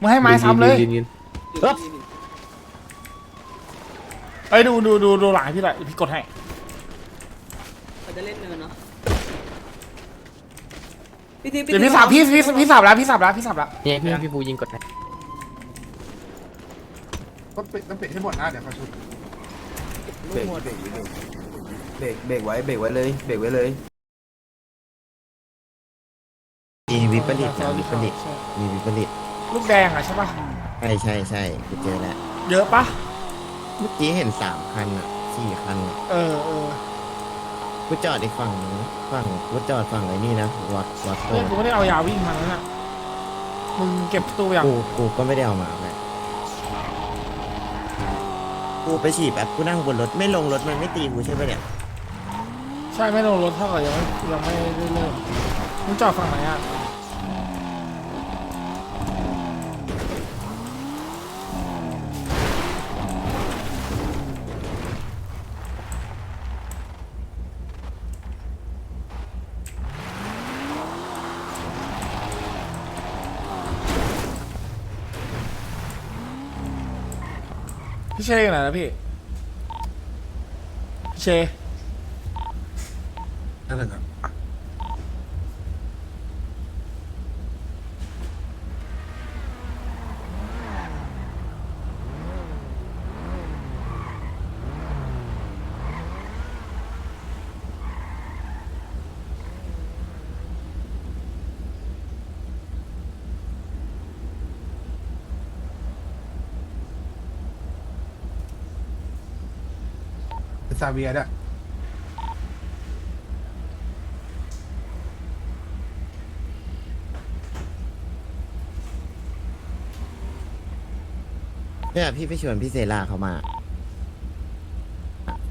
มึงให้ไม้ซ้ำเลยยืนยืนเฮ้ยเอ้ยดูดูดูดูหลังให้พี่หน่อยพี่กดให้ เขาจะเล่นเนินเนาะพี่ทีเดี๋ยวพี่สับพี่พี่พี่สับแล้วพี่สับแล้วพี่สับแล้วเนี่ยพี่พี่ภูยิงกดไหนต้องปิดต้องปิดให้หมดนะเดี๋ยวเขาชุดเบรกเบรกเบรกเบรกไว้เบรกไว้เลยเบรกไว้เลยมีวิปริตนะวิปริตมีวิปริต ลูกแดงอะใช่ปะใช่ใช่ใช่กูเจอแล้วเยอะปะเมื่อกี้เห็นสามคันอะสี่คันอะเออเออกูจอดอีกฝั่งนึงฝั่งกูจอดฝั่งไอ้นี่นะวัดวัดโตเฮ้ยกูไม่ได้เอายาวิ่งมาแล้วเนี่ยมึงเก็บตู้ยังกูกูก็ไม่ได้เอามาเลยกูไปฉี่แป๊บกูนั่งบนรถไม่ลงรถมันไม่ตีกูใช่ปะเนี่ยใช่ไม่ลงรถเท่ากับยังไม่ยังไม่ได้เริ่มมึงจอดฝั่งไหนอะ พี่เชอยู่ไหนนะพี่พี่เช นั่นแหละครับ เป็นซาเวียร์ด้วยเนี่ยพี่ไปชวนพี่เซราเขามา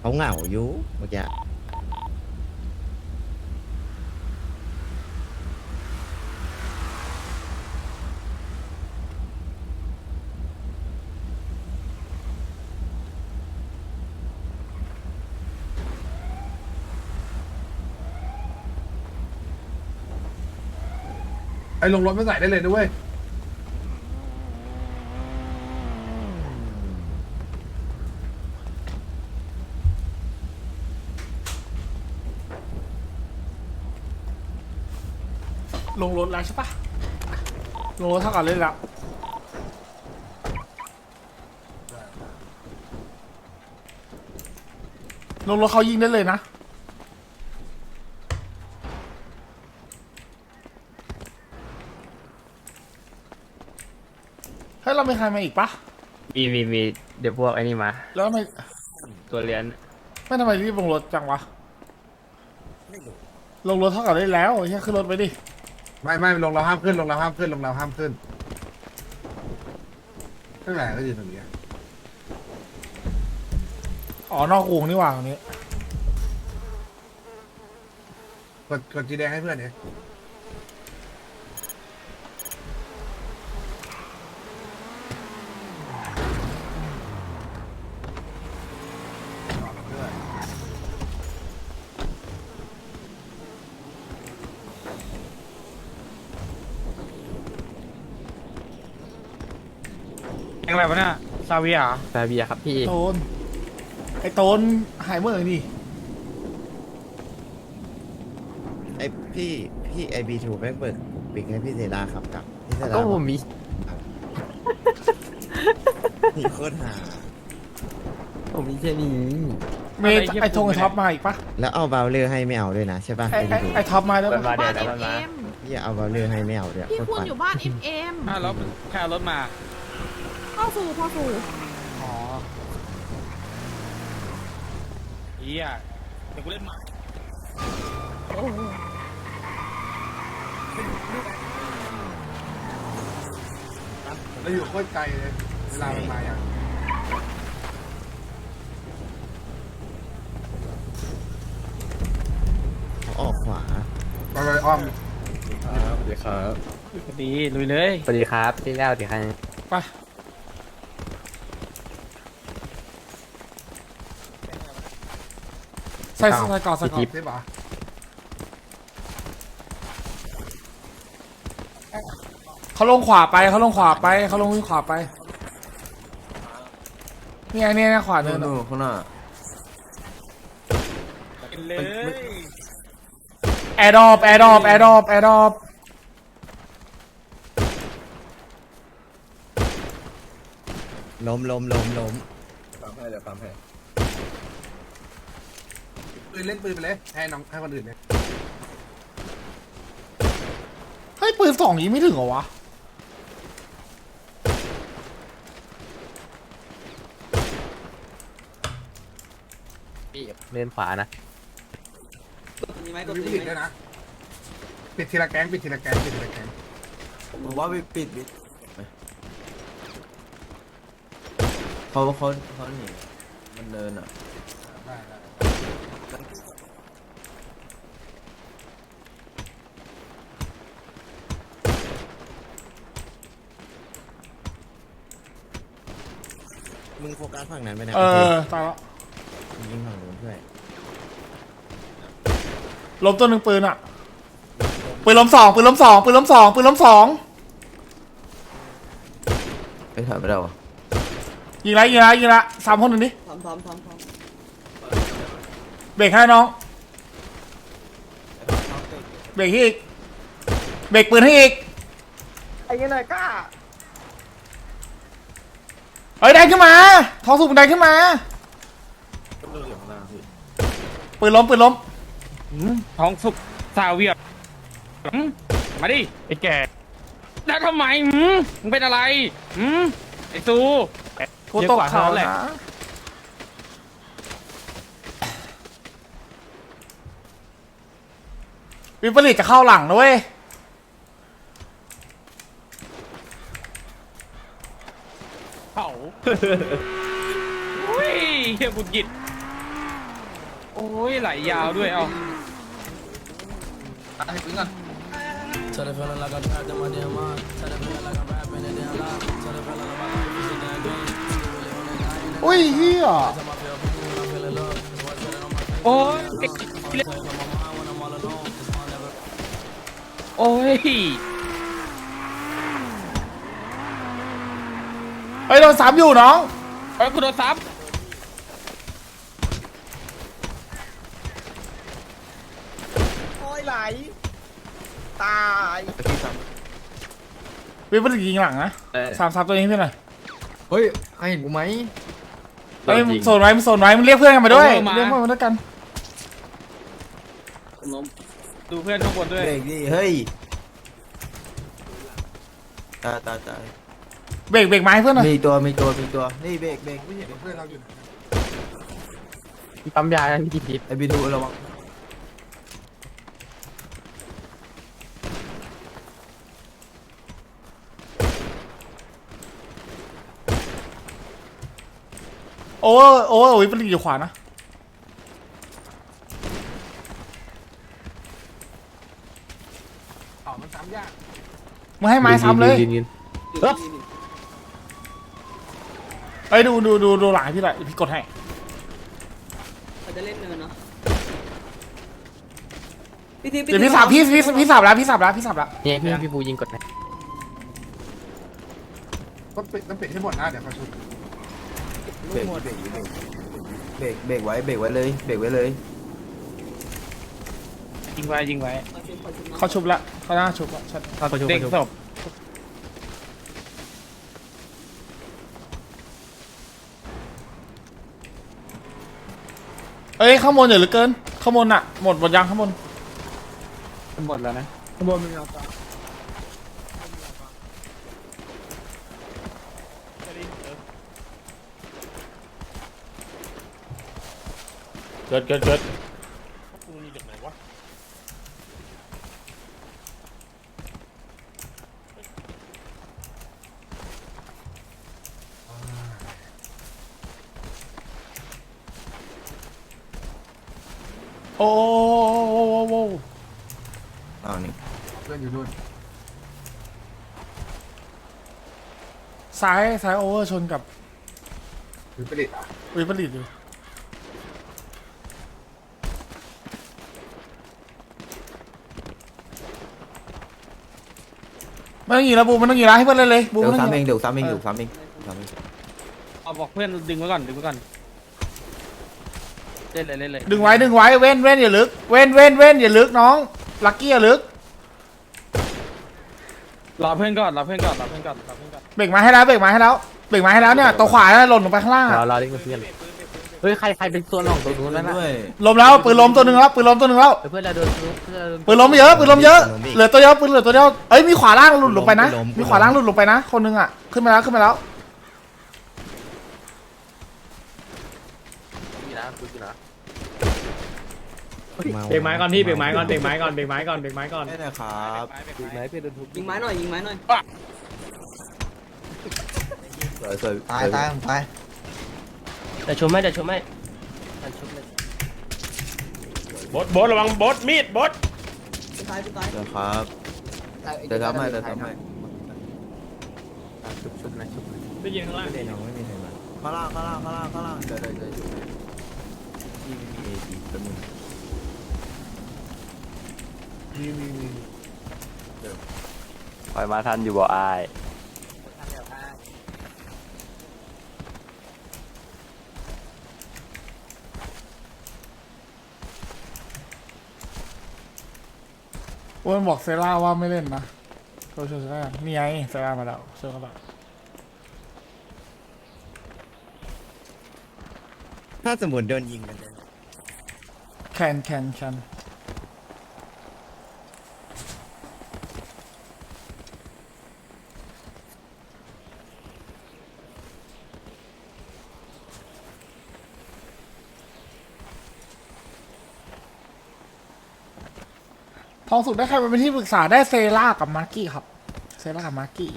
เขาเหงาอยู่เมื่อกี้ ไอ้ลงรถไม่ใส่ได้เลยด้วยลงรถแล้วใช่ปะลงรถเท่ากับเล่นแล้วลงรถเขายิงได้เลยนะ เฮ้ยเรา มีใครมาอีกปะมีมีมีเดี๋ยวพวกไอ้นี่มา แล้วทำไมตัวเรียนไม่ทำไมรีบลงรถจังวะลงรถเท่ากับเล่นแล้วแค่ขึ้นรถไปดิไม่ไม่ลงเราห้ามขึ้นลงเราห้ามขึ้นลงเราห้ามขึ้นตั้งแต่ก็ยืนตรงนี้อ๋อนอกวงนี่หว่าตรงนี้กดกดจีแดงให้เพื่อนเนี่ย งอะไรวะเนี่ยซาเวียซาเบียครับพี่ โตน ไอโตนหายเมื่อไหร่นี่ไอพี่พี่ไอบีทูแม่งเปิดปิกให้พี่เซราขับกลับพี่เซราก็ผมมีพี่โคตรหา ผมมีแค่นี้เมย์ไอทงไอท็อปมาอีกปะแล้วเอาเบลเลอร์ให้ไม่เอาด้วยนะใช่ป่ะไอไอไอบีทูไอท็อปมาด้วยมันปะมาเดี๋ยวบ้านเดี๋ยวมันมาเอ็มพี่เอาเบลเลอร์ให้ไม่เอาด้วยพี่โคตรคุณปั่นอยู่บ้านเอ็มเอ็มอะแล้วแค่เอารถมา เข้าสู่เข้าสู่อ๋อเฮียเดี๋ยวกูเล่นหมาเราอยู่โคตรไกลเลย เวลามันมาอย่างเขาออกขวาเราไปอ้อมครับเดี๋ยวครับ ดีลุยเลย สวัสดีครับที่แล้วที่ใครไป ส่ใส่ก่อนใส่ก่อนใช่ปะเขาเขาลงขวาไปเขาลงขวาไปเขาลงวิ่งขวาไปเนี่ยเนี่ยเนี่ยขวาเนินนู่นข้างหน้าเลยแอร์ดอปแอร์ดอปแอร์ดอปแอร์ดอปล้มล้มล้มล้มปั๊มให้เดี๋ยวปั๊มให้ ปืนเล่นปืนไปเลย ให้น้องให้คนอื่นเลยเฮ้ยปืนสองยิงไม่ถึงเหรอวะพี่เล่นขวานะ มีไหมกดมีตีผู้หญิงไหมด้วยนะ ปิดทีละแก๊งปิดทีละแก๊งปิดทีละแก๊งผมว่าปิดปิดปิดเขาเขาเขาหนีมันเดินอะ ได้ได้ มึงโฟกัสฝั่งนั้นไปนะเออตายแล้วมึงยิงฝั่งนู้นด้วยล้มตัวหนึ่งปืนอะ ปืนล้มสองปืนล้มสองปืนล้มสองปืนล้มสองไปถอยไม่ได้วะยิงละยิงละยิงละสามคนหนึ่งดิพร้อมพร้อมพร้อมพร้อมเบรกให้น้องเบรกให้อีกเบรกปืนให้อีกไอ้ยังไงก้า เฮ้ยได้ขึ้นมาท้องสูบบันไดขึ้นมาก็เรื่องอยู่ข้างหน้าพี่ปืนล้มปืนล้มท้องสุกซาเวียหืมมาดิไอ้แก่แล้วทำไมหืมมึงเป็นอะไรหืมไอ้ซูกูตกเขาแหละนะวิปริตจะเข้าหลังนะเว้ย เผาโอ้ยเฮียบุญกิจโอ้ยไหลยาวด้วยเอาให้ปืนก่อนอุ้ยเฮียโอ้ยโอ้ย ฮ้ยโดนสามอยู่น้องเอ้ยกูโดนซับโอ้ยไหล ตายวิปริตยิงหลังนะสามสามตัวนี้เพื่อนหน่อยเฮ้ย ใครเห็นกูไหมเฮ้ยมึงโซนไว้มึงโซนไว้มึงเรียกเพื่อนกันมาด้วยเรียกเพื่อนมาด้วยกันล้มดูเพื่อนข้างบนด้วย เบรกดิเฮ้ย ตายตายตาย เบรกเบรกไม้เพื่อนหน่อยมีตัวมีตัวมีตัวนี่เบรกเบรกไม่เห็นเพื่อนเราอยู่ไหนปั๊มยาพี่ดิบไอบีดูระวังโอเวอร์โอเวอร์วิปริตอยู่ขวานะต่อมันซ้ำยากมึงให้ไม้ซ้ำเลย ยืนยืนอยู่ที่นี่เฮ้ย ดูดูดูดูหลังให้พี่หน่อยพี่กดให้เขาจะเล่นเนินเนาะพี่ทีเดี๋ยวพี่สับพี่พี่พี่สับแล้วพี่สับแล้วพี่สับแล้วเนี่ยพี่พี่ปูยิงกดไหนต้องปิดต้องปิดให้หมดนะเดี๋ยวเขาชุบเบรกเบรกเบรกเบรกเบรกไว้เบรกไว้เลยเบรกไว้เลยยิงไว้ยิงไว้ขอชุบขอชุบเนาะเขาชุบละเขาหน้าชุบละชัดเด็กศพ เอ้ยข้างบนเดี๋ยวเหลือเกินข้างบนอะหมดหมดยังข้างบนหมดแล้วนะข้างบนมีเอาตาเกิดเกิดเกิดโอ้โอ้โอ้โอ้โอ้ อ้าวนี่ เพื่อนอยู่นู่น ซ้ายซ้ายโอเวอร์ชนกับหรือประดิษฐ์วิปริตอยู่ไม่ต้องยิงแล้วบูไม่ต้องยิงแล้วให้เพื่อนเล่นเลยบูเดี๋ยวไม่ต้องซ้ำเอยิงงเดี๋ยวซ้ำเองเดี๋ยวซ้ำเองซ้ำเองเอาบอกเพื่อนดึงไว้ก่อนดึงไว้ก่อนเล่นเลยเล่นเลยดึงไว้ดึงไว้เว้นเว้นอย่าลึก เว้นเว้นเว้นอย่าลึกน้องลักกี้อย่าลึก รอเพื่อนก่อนรอเพื่อนก่อนรอเพื่อนก่อนรอเพื่อนก่อนเบรกมาให้แล้วเบรกมาให้แล้วเบรกมาให้แล้วเนี่ยตัวขวาน่ะหล่นลงไปข้างล่างอะรอเล่นกับเพื่อนเฮ้ยใครใครเป็นตัวหน่องตัวนู้นนั่นน่ะด้วยล้มแล้วปืนล้มตัวหนึ่งแล้วปืนล้มตัวหนึ่งแล้วเพื่อนเราโดนเพื่อนเราโดนปืนล้มเยอะปืนล้มเยอะเหลือตัวเดียวปืนเหลือตัวเดียวเอ้ยมีขวาล่างหลุดลงไปนะปืนล้มมีขวาล่างหลุดลงไปนะ คนหนึงอะขึ้นมาแล้วขึ้นมาแล้ว นี่นะกูนะา เบรกไม้ก่อนพี่เบรกไม้ก่อนเบรกไม้ก่อนเบรกไม้ก่อนเบรกไม้ก่อนได้นะครับยิงไม้หน่อยยิงไม้หน่อยสวยสวยตายตายผมตายแต่ชมไม่แต่ชมไม่มันชมเลยบดบดระวังบดมีดบดพี่ตายพี่ตายเดี๋ยวครับเดี๋ยวทำให้เดี๋ยวทำให้ชุบชุบนะชุบได้ยินข้างล่างไม่น้องไม่มีใครมาข้างล่างข้างล่างข้างล่างข้างล่างเดี๋ยวเดี๋ยวเดี๋ยวที่มีเอดีตัวนึง มีมีมีปล่อยมาทันอยู่บ่อายโอ้ยบอกเซร่าว่าไม่เล่นนะโชว์โชว์เซร่านี่ไงเซร่ามาแล้วเชิญเขาแล้วถ้าสมมติโดนยิงกันจะแคนแคนแคน ทองสุกได้ใครมาเป็นที่ปรึกษาได้เซร่ากับมาร์กี้ครับ เซร่ากับมาร์กี้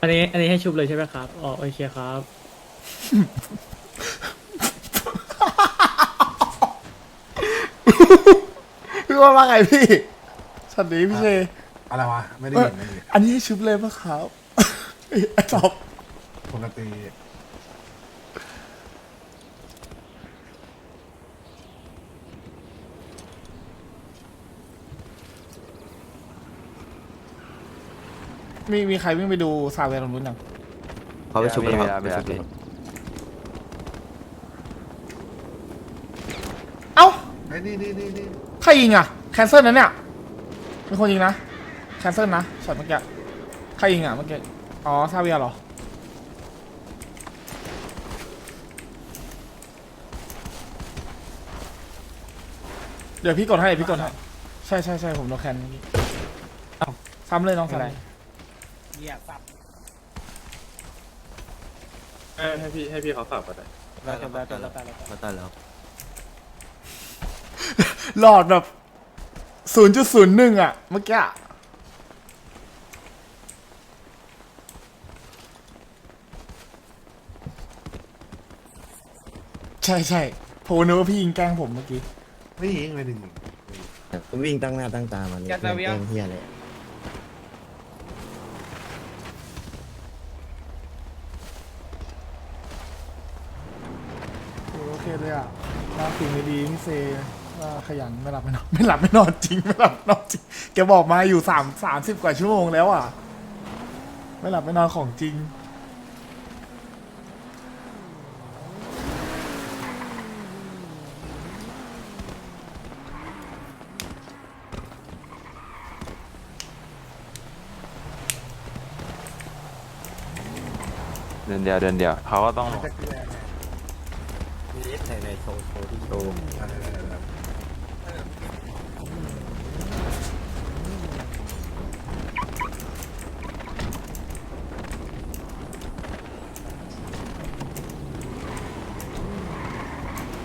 อันนี้อันนี้ให้ชุบเลยใช่ไหมครับ อ๋อโอเคครับ พี่ว่าว่าไงพี่สวัสดีพี่เชอะไรวะ ไม่ได้เออเห็นไม่ได้เห็นอันนี้ให้ชุบเลยปะครับไอ้ตอบปกติ มีมีใครวิ่งไปดูซาเวลตรงนู้นยังเขาไปชุบกันครับไปชุบกันครับเอ้าไอ้ยนี่นี่นี่นี่ใครยิงอะแคนเซิลนะเนี่ยเป็นคนยิงนะแคนเซิลนะช็อตเมื่อกี้ใครยิงอะเมื่อกี้อ๋อซาเวียเหรอเดี๋ยวพี่กดให้พี่กดให้ใช่ใช่ใช่ผมโดนแคนเมื่อกี้เอ้าซ้ำเลยน้องสไลด์ เนี่ยสับให้พี่ให้พี่เขาสับก็ได้ได้แล้วได้แล้วได้แล้วหลอดแบบศูนย์จุดศูนย์หนึ่งอะ เมื่อกี้อะใช่ใช่ผมนึกว่าพี่ยิงแกล้งผมเมื่อกี้ ไม่ยิงไม่ได้ยิงผมวิ่งตั้งหน้าตั้งตามันเลยเพื่อนแกล้งเฮียเลยโอเคเลย อะน่าสิ่งไม่ดีพี่เซว่าขยันไม่หลับไม่นอนไม่หลับไม่นอนจริงไม่หลับไม่นอนจริงแกบอกมาอยู่สามสามสิบกว่าชั่วโมงแล้วอะ ไม่หลับไม่นอนของจริงเดือนเดียวเดือนเดียวเขาก็ต้องแจ็คกี้แลนด์มีเอสในในโชว์โชว์ที่โชว์อะไรอะไรอะไร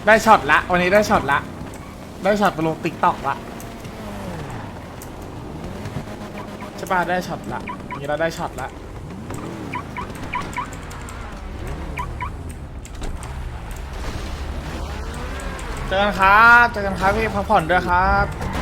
ได้ช็อตละ วันนี้ได้ช็อตละ ได้ช็อตไปลงติ๊กต็อกละใช่ป่ะได้ช็อตละอย่างนี้เราได้ช็อตละ เจอกันครับ เจอกันครับพี่พักผ่อนด้วยครับ